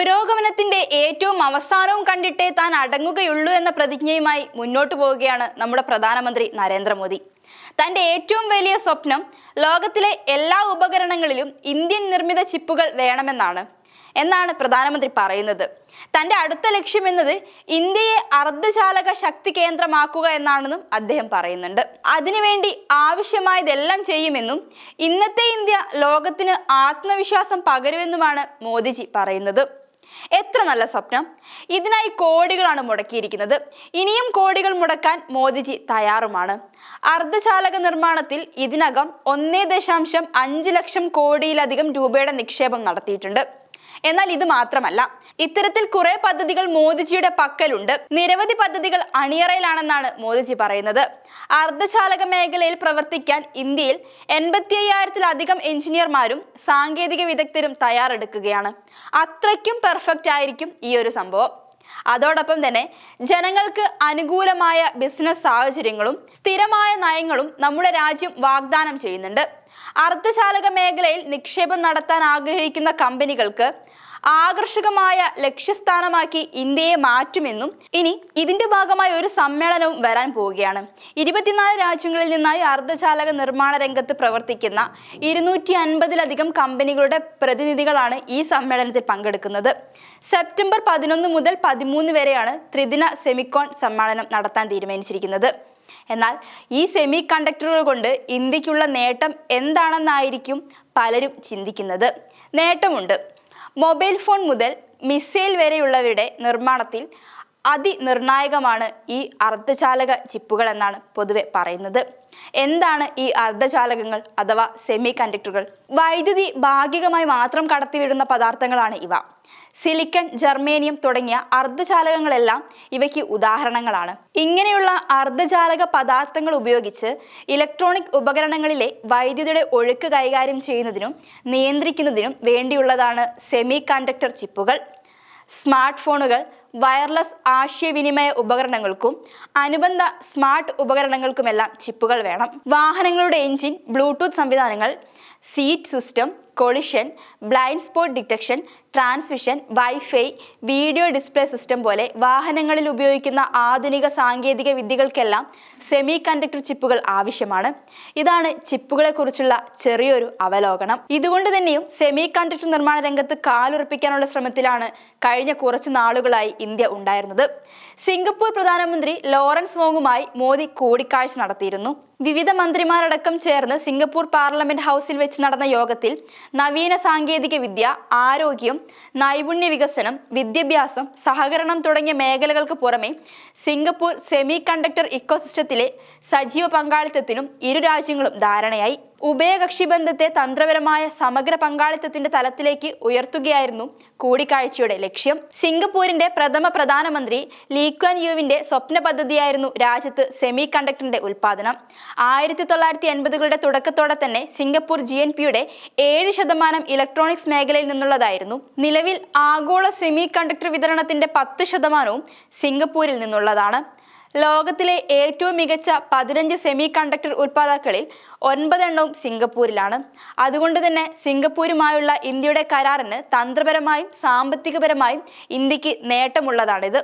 പുരോഗമനത്തിന്റെ ഏറ്റവും അവസാനവും കണ്ടിട്ടേ താൻ അടങ്ങുകയുള്ളൂ എന്ന പ്രതിജ്ഞയുമായി മുന്നോട്ട് പോവുകയാണ് നമ്മുടെ പ്രധാനമന്ത്രി നരേന്ദ്രമോദി. തന്റെ ഏറ്റവും വലിയ സ്വപ്നം ലോകത്തിലെ എല്ലാ ഉപകരണങ്ങളിലും ഇന്ത്യൻ നിർമ്മിത ചിപ്പുകൾ വേണമെന്നാണ്. എന്നാണ് പ്രധാനമന്ത്രി പറയുന്നത്. തന്റെ അടുത്ത ലക്ഷ്യം എന്നത് ഇന്ത്യയെ അർദ്ധചാലക ശക്തി കേന്ദ്രമാക്കുക എന്നാണെന്നും അദ്ദേഹം പറയുന്നുണ്ട്. അതിനുവേണ്ടി ആവശ്യമായതെല്ലാം ചെയ്യുമെന്നും ഇന്നത്തെ ഇന്ത്യ ലോകത്തിന് ആത്മവിശ്വാസം പകരുമെന്നുമാണ് മോദിജി പറയുന്നത്. എത്ര നല്ല സ്വപ്നം? ഇതിനായി കോടികളാണ് മുടക്കിയിരിക്കുന്നത്. ഇനിയും കോടികൾ മുടക്കാൻ മോദിജി തയ്യാറുമാണ്. അർദ്ധചാലക നിർമ്മാണത്തിൽ ഇതിനകം ഒന്നേ ദശാംശം അഞ്ച് ലക്ഷം കോടിയിലധികം രൂപയുടെ നിക്ഷേപം നടത്തിയിട്ടുണ്ട്. എന്നാൽ ഇത് മാത്രമല്ല ഇത്തരത്തിൽ കുറെ പദ്ധതികൾ മോദിജിയുടെ പക്കലുണ്ട്. നിരവധി പദ്ധതികൾ അണിയറയിലാണെന്നാണ് മോദിജി പറയുന്നത്. അർദ്ധചാലക മേഖലയിൽ പ്രവർത്തിക്കാൻ ഇന്ത്യയിൽ എൺപത്തി അയ്യായിരത്തിലധികം എഞ്ചിനീയർമാരും സാങ്കേതിക വിദഗ്ധരും തയ്യാറെടുക്കുകയാണ്. അത്രയ്ക്കും പെർഫെക്റ്റ് ആയിരിക്കും ഈ ഒരു സംഭവം. അതോടൊപ്പം തന്നെ ജനങ്ങൾക്ക് അനുകൂലമായ ബിസിനസ് സാഹചര്യങ്ങളും സ്ഥിരമായ നയങ്ങളും നമ്മുടെ രാജ്യം വാഗ്ദാനം ചെയ്യുന്നുണ്ട്. അർദ്ധചാലക മേഖലയിൽ നിക്ഷേപം നടത്താൻ ആഗ്രഹിക്കുന്ന കമ്പനികൾക്ക് ആകർഷകമായ ലക്ഷ്യസ്ഥാനമാക്കി ഇന്ത്യയെ മാറ്റുമെന്നും ഇനി ഇതിന്റെ ഭാഗമായി ഒരു സമ്മേളനവും വരാൻ പോവുകയാണ്. ഇരുപത്തിനാല് രാജ്യങ്ങളിൽ നിന്നായി അർദ്ധചാലക നിർമ്മാണ രംഗത്ത് പ്രവർത്തിക്കുന്ന ഇരുന്നൂറ്റി അൻപതിലധികം കമ്പനികളുടെ പ്രതിനിധികളാണ് ഈ സമ്മേളനത്തിൽ പങ്കെടുക്കുന്നത്. സെപ്റ്റംബർ പതിനൊന്ന് മുതൽ പതിമൂന്ന് വരെയാണ് ത്രിദിന സെമിക്കോൺ സമ്മേളനം നടത്താൻ തീരുമാനിച്ചിരിക്കുന്നത്. എന്നാൽ ഈ സെമി കണ്ടക്ടറുകൾ കൊണ്ട് ഇന്ത്യക്കുള്ള നേട്ടം എന്താണെന്നായിരിക്കും പലരും ചിന്തിക്കുന്നത്. നേട്ടമുണ്ട്. മൊബൈൽ ഫോൺ മുതൽ മിസൈൽ വരെയുള്ളവരുടെ നിർമ്മാണത്തിൽ അതിനിർണായകമാണ് ഈ അർദ്ധചാലക ചിപ്പുകൾ എന്നാണ് പൊതുവെ പറയുന്നത്. എന്താണ് ഈ അർദ്ധചാലകങ്ങൾ അഥവാ സെമി കണ്ടക്ടറുകൾ വൈദ്യുതി ഭാഗികമായി മാത്രം കടത്തിവിടുന്ന പദാർത്ഥങ്ങളാണ് ഇവ. സിലിക്കൺ ജർമേനിയം തുടങ്ങിയ അർദ്ധചാലകങ്ങളെല്ലാം ഇവയ്ക്ക് ഉദാഹരണങ്ങളാണ്. ഇങ്ങനെയുള്ള അർദ്ധചാലക പദാർത്ഥങ്ങൾ ഉപയോഗിച്ച് ഇലക്ട്രോണിക് ഉപകരണങ്ങളിലെ വൈദ്യുതിയുടെ ഒഴുക്ക് കൈകാര്യം ചെയ്യുന്നതിനും നിയന്ത്രിക്കുന്നതിനും വേണ്ടിയുള്ളതാണ് സെമി കണ്ടക്ടർ ചിപ്പുകൾ. സ്മാർട്ട് ഫോണുകൾ വയർലെസ് ആശയവിനിമയ ഉപകരണങ്ങൾക്കും അനുബന്ധ സ്മാർട്ട് ഉപകരണങ്ങൾക്കുമെല്ലാം ചിപ്പുകൾ വേണം. വാഹനങ്ങളുടെ എഞ്ചിൻ ബ്ലൂടൂത്ത് സംവിധാനങ്ങൾ seat system collision blind spot detection transmission wifi video display system പോലെ വാഹനങ്ങളിൽ ഉപയോഗിക്കുന്ന ആധുനിക സാങ്കേതിക വിദ്യകൾക്കെല്ലാം സെമി കണ്ടക്ടർ ചിപ്പുകൾ ആവശ്യമാണ്. ഇതാണ് ചിപ്പുകളെക്കുറിച്ചുള്ള ചെറിയൊരു അവലോകനം. ഇതുകൊണ്ട് തന്നെയും സെമി കണ്ടക്ടർ നിർമ്മാണ രംഗത്ത് കാലുറപ്പിക്കാനുള്ള ശ്രമത്തിലാണ് കഴിഞ്ഞ കുറച്ച് നാളുകളായി ഇന്ത്യ ഉണ്ടായിരുന്നത്. സിംഗപ്പൂർ പ്രധാനമന്ത്രി ലോറൻസ് വോങ്ങുമായി മോദി കൂടിക്കാഴ്ച നടത്തിയിരുന്നു. വിവിധ മന്ത്രിമാരടക്കം ചേർന്ന് സിംഗപ്പൂർ പാർലമെന്റ് ഹൗസിൽ വെച്ച് നടന്ന യോഗത്തിൽ നവീന സാങ്കേതിക വിദ്യ ആരോഗ്യം നൈപുണ്യ വികസനം വിദ്യാഭ്യാസം സഹകരണം തുടങ്ങിയ മേഖലകൾക്ക് പുറമെ സിംഗപ്പൂർ സെമി കണ്ടക്ടർ ഇക്കോസിസ്റ്റത്തിലെ സജീവ പങ്കാളിത്തത്തിനും ഇരു രാജ്യങ്ങളും ധാരണയായി. ഉഭയകക്ഷി ബന്ധത്തെ തന്ത്രപരമായ സമഗ്ര പങ്കാളിത്തത്തിന്റെ തലത്തിലേക്ക് ഉയർത്തുകയായിരുന്നു കൂടിക്കാഴ്ചയുടെ ലക്ഷ്യം. സിംഗപ്പൂരിന്റെ പ്രഥമ പ്രധാനമന്ത്രി ലീക്വാൻ യുവിന്റെ സ്വപ്ന പദ്ധതിയായിരുന്നു രാജ്യത്ത് സെമി കണ്ടക്ടറിന്റെ ആയിരത്തി തൊള്ളായിരത്തി എൺപതുകളുടെ തുടക്കത്തോടെ തന്നെ സിംഗപ്പൂർ ജി എൻ പിയുടെ ഏഴ് ശതമാനം ഇലക്ട്രോണിക്സ് മേഖലയിൽ നിന്നുള്ളതായിരുന്നു. നിലവിൽ ആഗോള സെമി കണ്ടക്ടർ വിതരണത്തിന്റെ പത്ത് ശതമാനവും സിംഗപ്പൂരിൽ നിന്നുള്ളതാണ്. ലോകത്തിലെ ഏറ്റവും മികച്ച പതിനഞ്ച് സെമി കണ്ടക്ടർ ഉൽപ്പാദാക്കളിൽ ഒൻപതെണ്ണവും സിംഗപ്പൂരിലാണ്. അതുകൊണ്ട് തന്നെ സിംഗപ്പൂരുമായുള്ള ഇന്ത്യയുടെ കരാറിന് തന്ത്രപരമായും സാമ്പത്തികപരമായും ഇന്ത്യയ്ക്ക് നേട്ടമുള്ളതാണിത്.